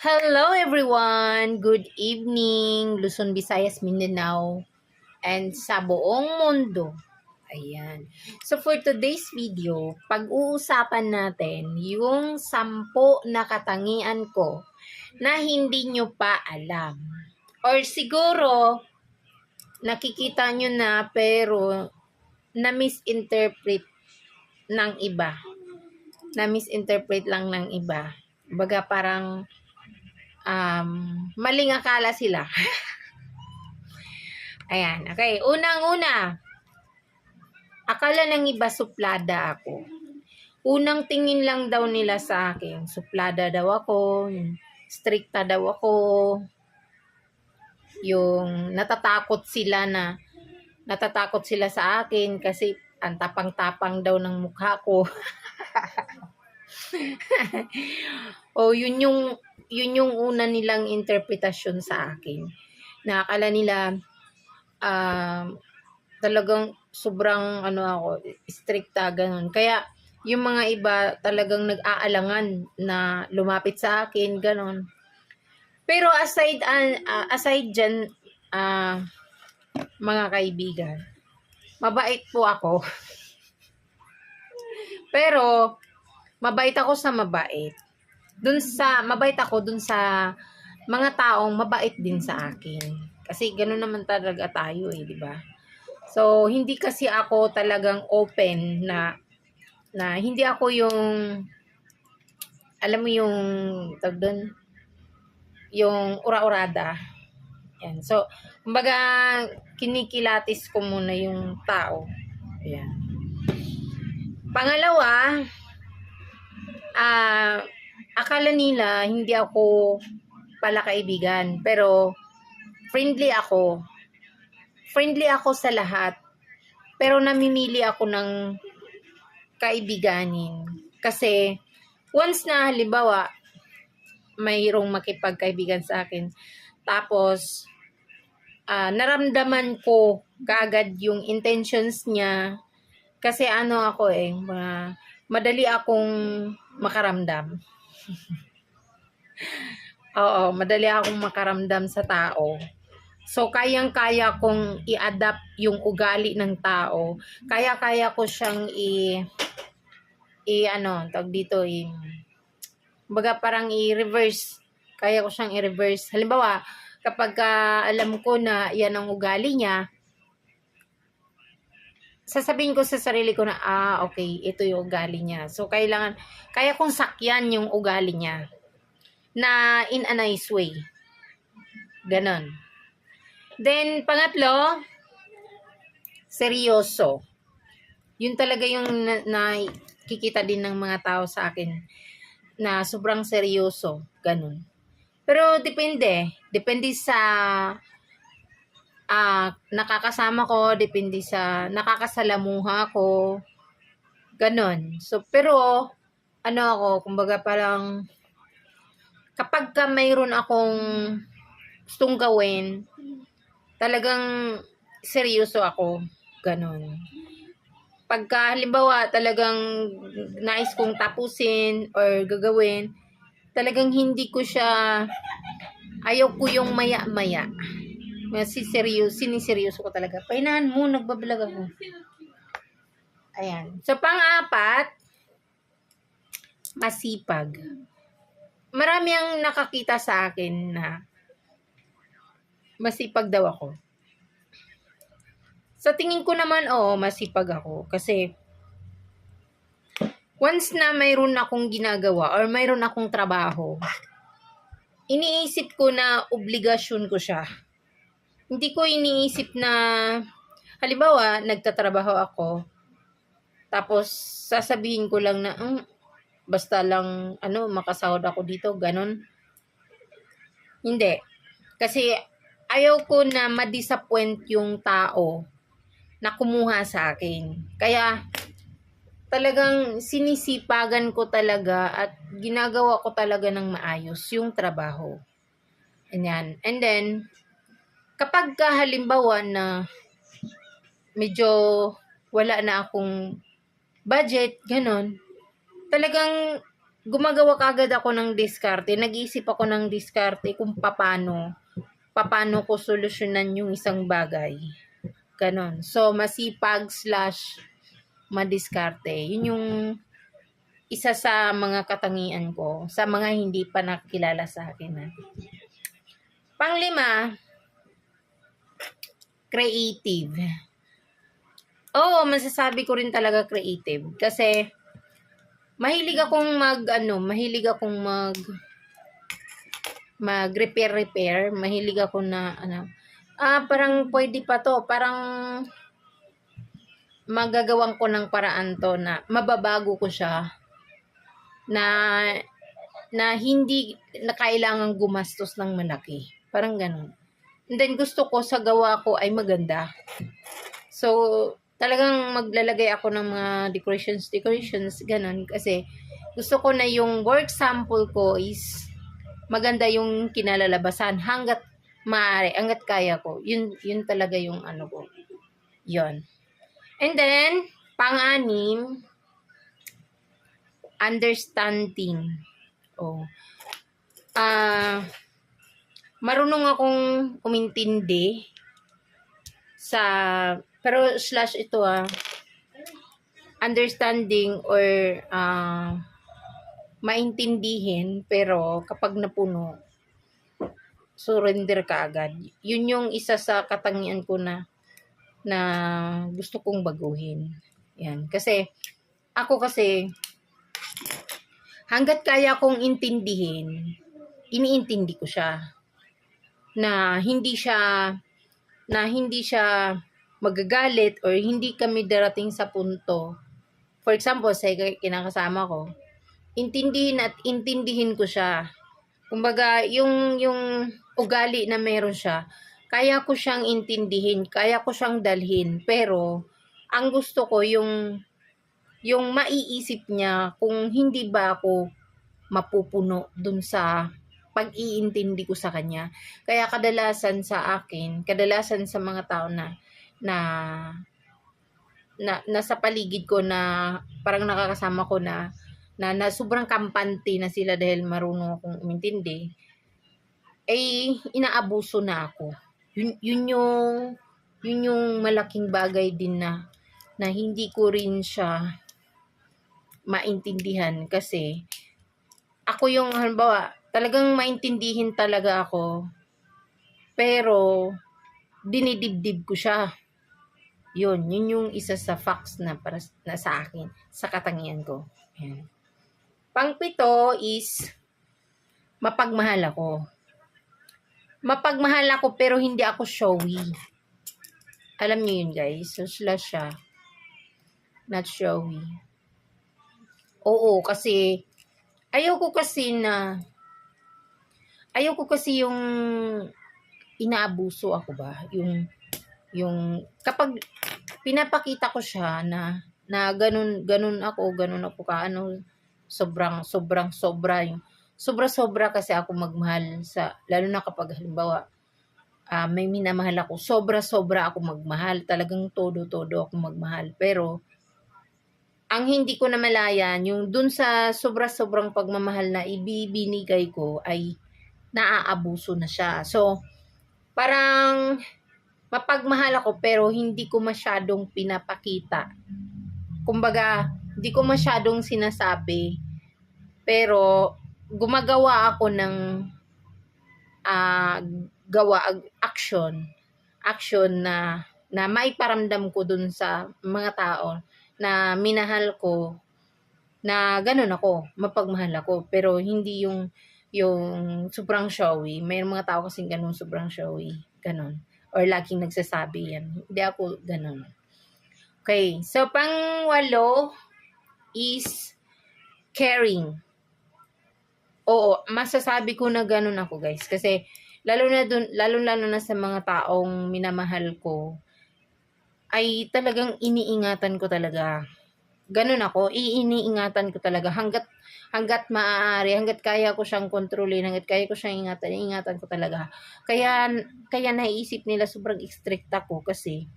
Hello everyone! Good evening, Luzon, Visayas, Mindanao, and sa buong mundo. Ayan. So for today's video, pag-uusapan natin yung sampo na katangian ko na hindi nyo pa alam. Or siguro, nakikita nyo na pero na-misinterpret ng iba. Na-misinterpret lang ng iba. Baga parang um, maling akala sila. Ayan, okay. Unang-una, akala ng iba suplada ako. Unang tingin lang daw nila sa akin, suplada daw ako, stricta daw ako, yung natatakot sila na, natatakot sila sa akin kasi ang tapang-tapang daw ng mukha ko. o yun yung yun yung una nilang interpretasyon sa akin. Na akala nila um, talagang sobrang ano ako, stricta ganun. Kaya yung mga iba talagang nag-aalangan na lumapit sa akin, ganun. Pero aside uh, aside diyan uh, mga kaibigan, mabait po ako. Pero mabait ako sa mabait. Dun sa, mabait ako dun sa mga taong mabait din sa akin. Kasi gano'n naman talaga tayo eh, di ba? So, hindi kasi ako talagang open na, na hindi ako yung, alam mo yung, tag doon, yung ura-urada. Yan. So, kumbaga, kinikilatis ko muna yung tao. Ayan. Pangalawa, ah, akala nila hindi ako pala kaibigan, pero friendly ako. Friendly ako sa lahat. Pero namimili ako ng kaibiganin. Kasi once na halimbawa mayroong makipagkaibigan sa akin, tapos uh, naramdaman ko kagad yung intentions niya kasi ano ako eh, uh, madali akong makaramdam. Oo, madali akong makaramdam sa tao. So, kayang-kaya kong i-adapt yung ugali ng tao. Kaya-kaya ko siyang i- i ano, tag dito i baga parang i-reverse. Kaya ko siyang i-reverse. Halimbawa, kapag uh, alam ko na yan ang ugali niya, sasabihin ko sa sarili ko na, ah, okay, ito yung ugali niya. So, kailangan, kaya kong sakyan yung ugali niya na in a nice way. Ganon. Then, pangatlo, seryoso. Yun talaga yung nakikita na, din ng mga tao sa akin na sobrang seryoso. Ganon. Pero depende. Depende sa uh, nakakasama ko, depende sa nakakasalamuha ko. Ganon. So, pero, ano ako, kumbaga parang, kapag ka mayroon akong gustong gawin, talagang seryoso ako. Ganon. Pagka, halimbawa, talagang nais kong tapusin or gagawin, talagang hindi ko siya, ayaw ko yung maya-maya. Si seryoso, siniseryoso ko talaga. Painahan mo, nagbablog ako. Ayan. So, pang-apat, masipag. Marami ang nakakita sa akin na masipag daw ako. Sa tingin ko naman, oo, masipag ako. Kasi, once na mayroon akong ginagawa or mayroon akong trabaho, iniisip ko na obligasyon ko siya hindi ko iniisip na, halimbawa, nagtatrabaho ako, tapos sasabihin ko lang na, mm, basta lang, ano, makasahod ako dito, ganun. Hindi. Kasi, ayaw ko na ma-disappoint yung tao na kumuha sa akin. Kaya, talagang sinisipagan ko talaga at ginagawa ko talaga ng maayos yung trabaho. Ayan. And then, kapag ka halimbawa na medyo wala na akong budget, ganon, talagang gumagawa kagad ako ng diskarte. Nag-iisip ako ng diskarte kung paano, paano ko solusyonan yung isang bagay. Ganon. So, masipag slash madiskarte. Yun yung isa sa mga katangian ko sa mga hindi pa nakilala sa akin. Ha. Panglima, creative. Oo, masasabi ko rin talaga creative. Kasi, mahilig akong mag, ano, mahilig akong mag, mag repair repair. Mahilig ako na, ano, ah, parang pwede pa to. Parang, magagawan ko ng paraan to na mababago ko siya na na hindi na kailangan gumastos ng malaki. Parang ganun. And then gusto ko sa gawa ko ay maganda. So, talagang maglalagay ako ng mga decorations, decorations, ganun. Kasi gusto ko na yung work sample ko is maganda yung kinalalabasan hanggat maaari, hanggat kaya ko. Yun, yun talaga yung ano ko. Yun. And then, pang-anim, understanding. Oh. Ah, marunong akong umintindi sa pero slash ito ah understanding or ah maintindihin pero kapag napuno surrender ka agad. Yun yung isa sa katangian ko na na gusto kong baguhin. Yan. Kasi ako kasi hanggat kaya kong intindihin, iniintindi ko siya. Na hindi siya na hindi siya magagalit or hindi kami darating sa punto. For example, sa kinakasama ko, intindihin at intindihin ko siya. Kumbaga, yung yung ugali na meron siya, kaya ko siyang intindihin, kaya ko siyang dalhin, pero ang gusto ko yung yung maiisip niya kung hindi ba ako mapupuno dun sa pag-iintindi ko sa kanya. Kaya kadalasan sa akin, kadalasan sa mga tao na na na nasa paligid ko na parang nakakasama ko na na, na sobrang kampante na sila dahil marunong akong umintindi, ay inaabuso na ako. Yun, yun yung yun yung malaking bagay din na na hindi ko rin siya maintindihan kasi ako yung halimbawa talagang maintindihin talaga ako. Pero dinidibdib ko siya. Yun yun yung isa sa facts na para na sa akin sa katangian ko. Ayan. pangpito is mapagmahal ako. Mapagmahal ako pero hindi ako showy. Alam niyo yun guys. So slash siya. Not showy. Oo, kasi ayaw ko kasi na ayaw ko kasi yung inaabuso ako ba? Yung yung kapag pinapakita ko siya na na ganun ganun ako, ganun ako kaano sobrang sobrang sobra yung sobra-sobra kasi ako magmahal sa lalo na kapag halimbawa uh, may minamahal ako, sobra-sobra ako magmahal, talagang todo-todo ako magmahal. Pero ang hindi ko namalayan, yung dun sa sobra-sobrang pagmamahal na ibibinigay ko ay naaabuso na siya. So, parang mapagmahal ako pero hindi ko masyadong pinapakita. Kumbaga, hindi ko masyadong sinasabi pero gumagawa ako ng uh, gawa action action na na maiparamdam ko dun sa mga tao na minahal ko na ganun ako, mapagmahal ako. Pero hindi yung yung sobrang showy. May mga tao kasing ganun, sobrang showy. Ganun. Or laging nagsasabi yan. Hindi ako ganun. Okay. So, pang walo is caring. Oo, masasabi ko na ganun ako, guys. Kasi, lalo na dun, lalo lalo na sa mga taong minamahal ko, ay talagang iniingatan ko talaga. Ganun ako, iiniingatan ko talaga hanggat hanggat maaari, hanggat kaya ko siyang kontrolin, hanggat kaya ko siyang ingatan, ingatan ko talaga. Kaya kaya naiisip nila sobrang strict ako kasi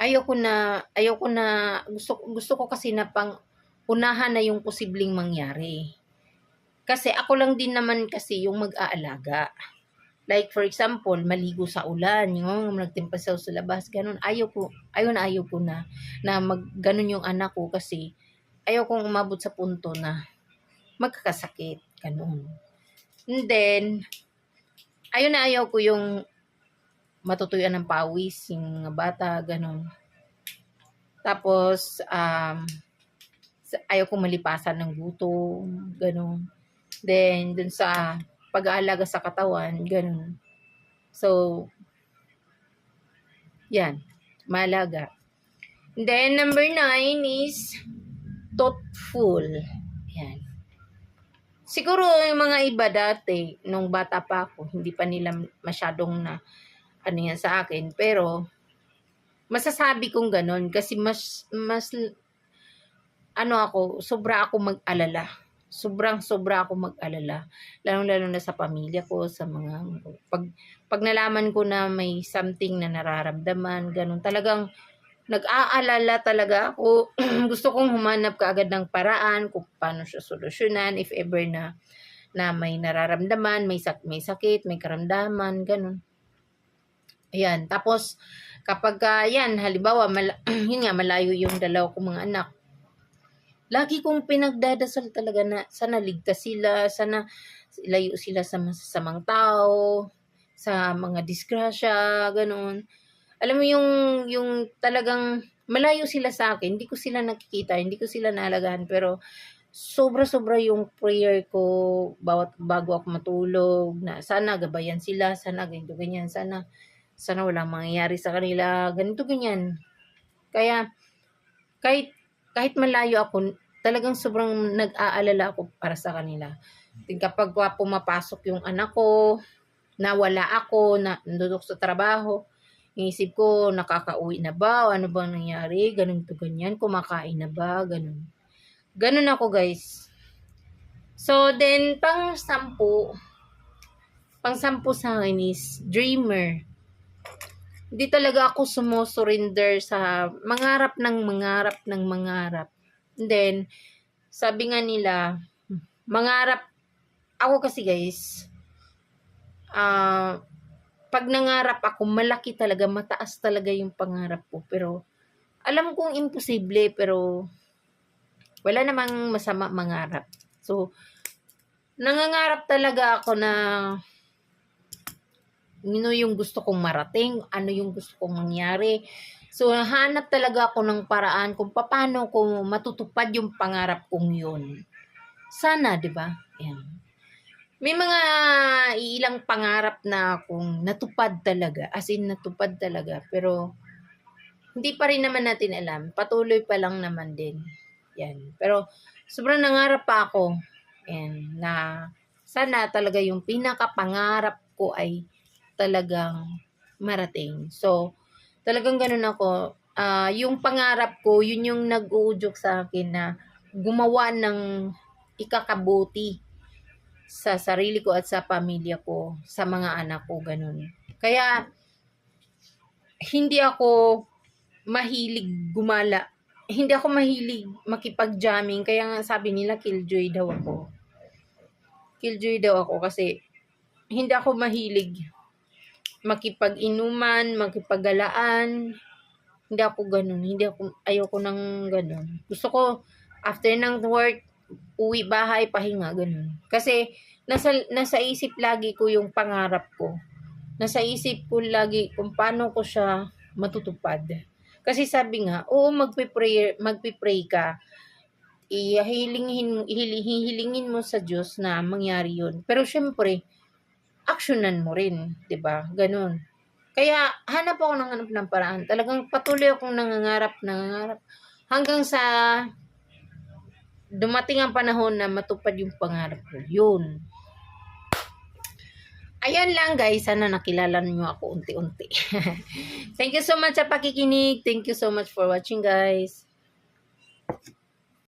ayoko na ayoko na gusto gusto ko kasi na pang unahan na yung posibleng mangyari. Kasi ako lang din naman kasi yung mag-aalaga. Like for example, maligo sa ulan, yung nagtimpasaw sa labas, ganun. Ayaw ko, ayaw na ayaw ko na, na mag, ganun yung anak ko kasi ayaw kong umabot sa punto na magkakasakit, ganun. And then, ayaw na ayaw ko yung matutuyuan ng pawis, yung bata, ganun. Tapos, um, ayaw kong malipasan ng gutom, ganun. Then, dun sa pag-aalaga sa katawan, ganun. So, yan, malaga. Then, number nine is thoughtful. Yan. Siguro yung mga iba dati, nung bata pa ako, hindi pa nila masyadong na, ano yan sa akin. Pero, masasabi kong ganun kasi mas, mas, ano ako, sobra ako mag-alala. Sobrang sobra ako mag-alala. Lalong-lalo na sa pamilya ko, sa mga, pag, pag nalaman ko na may something na nararamdaman, ganun, talagang, nag-aalala talaga ako. Gusto kong humanap kaagad ng paraan kung paano siya solusyonan if ever na na may nararamdaman, may, sak may sakit, may karamdaman, ganun. Ayan. Tapos, kapag uh, yan, halimbawa, mal- yun nga, malayo yung dalaw kong mga anak, lagi kong pinagdadasal talaga na sana ligtas sila, sana layo sila sa masasamang tao, sa mga disgrasya, ganun. Alam mo yung, yung talagang malayo sila sa akin, hindi ko sila nakikita, hindi ko sila naalagaan, pero sobra-sobra yung prayer ko bawat bago ako matulog na sana gabayan sila, sana ganito ganyan, sana sana walang mangyayari sa kanila, ganito ganyan. Kaya kahit kahit malayo ako, talagang sobrang nag-aalala ako para sa kanila. Kapag pumapasok yung anak ko, nawala ako, na nandudok sa trabaho, Inisip ko, nakakauwi na ba? O ano bang nangyari? Ganun to ganyan. Kumakain na ba? Ganun. Ganun ako, guys. So, then, pang sampu, pang sampu sa akin is dreamer. Hindi talaga ako sumusurrender sa mangarap ng mangarap ng mangarap. And then, sabi nga nila, mangarap, ako kasi guys, ah, uh, pag nangarap ako, malaki talaga, mataas talaga yung pangarap ko. Pero, alam kong imposible, pero wala namang masama mangarap. So, nangangarap talaga ako na ano yung gusto kong marating, ano yung gusto kong mangyari. So, hanap talaga ako ng paraan kung paano ko matutupad yung pangarap kong yun. Sana, di ba? Yan may mga ilang pangarap na akong natupad talaga, as in natupad talaga, pero hindi pa rin naman natin alam. Patuloy pa lang naman din. Yan. Pero sobrang nangarap pa ako. Yan, na sana talaga yung pinakapangarap ko ay talagang marating. So, talagang ganun ako. Uh, yung pangarap ko, yun yung nag-uudyok sa akin na gumawa ng ikakabuti sa sarili ko at sa pamilya ko, sa mga anak ko, ganun. Kaya, hindi ako mahilig gumala. Hindi ako mahilig makipag-jamming. Kaya nga sabi nila, killjoy daw ako. Killjoy daw ako kasi hindi ako mahilig makipag-inuman, makipaggalaan. Hindi ako ganun. Hindi ako, ayoko nang ganun. Gusto ko, after ng work, uwi bahay, pahinga, ganun. Kasi, nasa, nasa isip lagi ko yung pangarap ko. Nasa isip ko lagi kung paano ko siya matutupad. Kasi sabi nga, oo, magpe-pray, magpe-pray ka. Ihilingin, ihilingin mo sa Diyos na mangyari yun. Pero syempre, aksyonan mo rin, 'di ba? Ganun. Kaya hanap ako ng hanap ng paraan. Talagang patuloy akong nangangarap, nangangarap hanggang sa dumating ang panahon na matupad yung pangarap ko. Yun. Ayan lang guys, sana nakilala niyo ako unti-unti. Thank you so much sa pakikinig. Thank you so much for watching guys.